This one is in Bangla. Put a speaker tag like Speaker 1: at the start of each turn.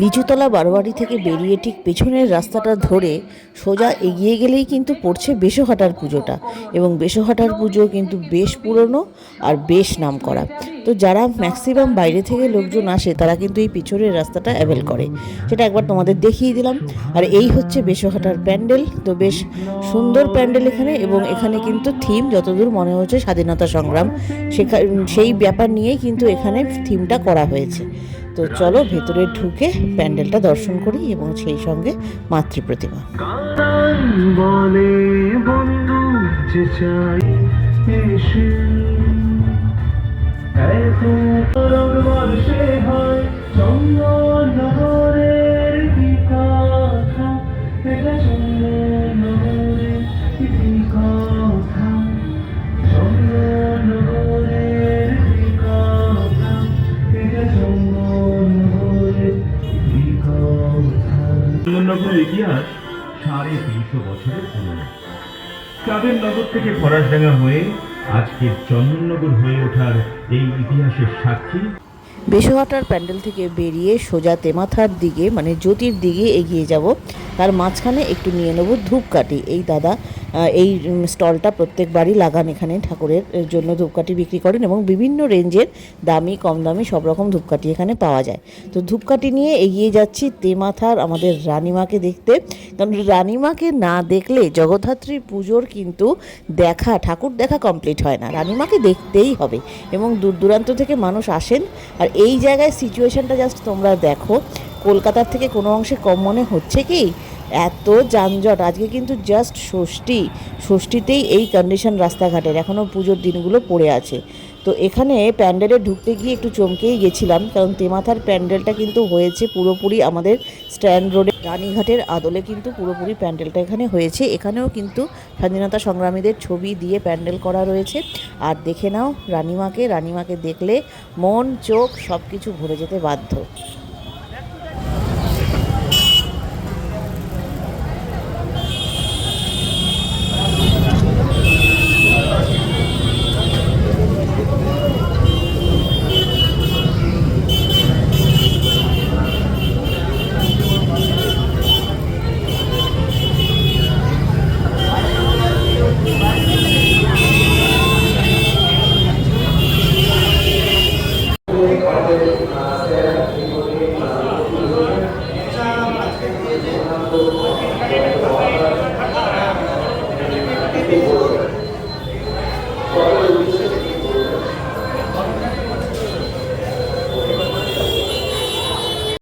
Speaker 1: লিচুতলা বারোয়ারি থেকে বেরিয়ে ঠিক পেছনের রাস্তাটা ধরে সোজা এগিয়ে গেলেই কিন্তু পড়ছে বেশহাটার পুজোটা। এবং বেশহাটার পুজো কিন্তু বেশ পুরনো আর বেশ নাম করা তো যারা ম্যাক্সিমাম বাইরে থেকে লোকজন আসে, তারা কিন্তু এই পিছনের রাস্তাটা অ্যাভেল করে। সেটা একবার তোমাদের দেখিয়ে দিলাম। আর এই হচ্ছে বেশহাটার প্যান্ডেল। তো বেশ সুন্দর প্যান্ডেল এখানে এবং এখানে কিন্তু থিম যতদূর মনে হচ্ছে স্বাধীনতা সংগ্রাম। সেই ব্যাপার নিয়েই কিন্তু এখানে থিমটা করা হয়েছে। তো চলো ভেতরে ঢুকে প্যান্ডেলটা দর্শন করি এবং সেই সঙ্গে মাতৃ প্রতিমা
Speaker 2: হয় কথা চন্দননগরের
Speaker 3: ইতিহাস সাড়ে তিনশো বছরের পুরনো। চাঁদের নগর থেকে ফরাসডাঙ্গা হয়ে আজকের চন্দননগর হয়ে ওঠার এই ইতিহাসের সাক্ষী।
Speaker 1: বেশহাটার প্যান্ডেল থেকে বেরিয়ে সোজা তেমাথার দিকে মানে জ্যোতির দিকে এগিয়ে যাব। তার মাঝখানে একটু নিয়ে নেব ধূপকাঠি। এই দাদা এই স্টলটা প্রত্যেকবারই লাগান এখানে ঠাকুরের জন্য ধূপকাঠি বিক্রি করেন এবং বিভিন্ন রেঞ্জের দামি কম দামি সব রকম ধূপকাঠি এখানে পাওয়া যায়। তো ধূপকাঠি নিয়ে এগিয়ে যাচ্ছি তেমাথার আমাদের রানীমাকে দেখতে। কারণ রানীমাকে না দেখলে জগদ্ধাত্রী পুজোর কিন্তু দেখা, ঠাকুর দেখা কমপ্লিট হয় না। রানীমাকে দেখতেই হবে এবং দূর দূরান্ত থেকে মানুষ আসেন। আর এই জায়গায় সিচুয়েশনটা জাস্ট তোমরা দেখো। কলকাতার থেকে কোনো অংশে কম মনে হচ্ছে কি? এত যানজট, আজকে কিন্তু জাস্ট ষষ্ঠী। ষষ্ঠীতেই এই কন্ডিশন রাস্তাঘাটের এখনও পুজোর দিনগুলো পড়ে আছে। তো এখানে প্যান্ডেলে ঢুকতে গিয়ে একটু চমকেই গেছিলাম, কারণ তেমাথার প্যান্ডেলটা কিন্তু হয়েছে পুরোপুরি আমাদের স্ট্যান্ড রোডে। রানীঘাটের আদলে কিন্তু পুরোপুরি প্যান্ডেলটা এখানে হয়েছে। এখানেও কিন্তু স্বাধীনতা সংগ্রামীদের ছবি দিয়ে প্যান্ডেল করা রয়েছে। আর দেখে নাও রানীমাকে রানীমাকে দেখলে মন, চোখ সব কিছু ভরে যেতে বাধ্য। Yeah.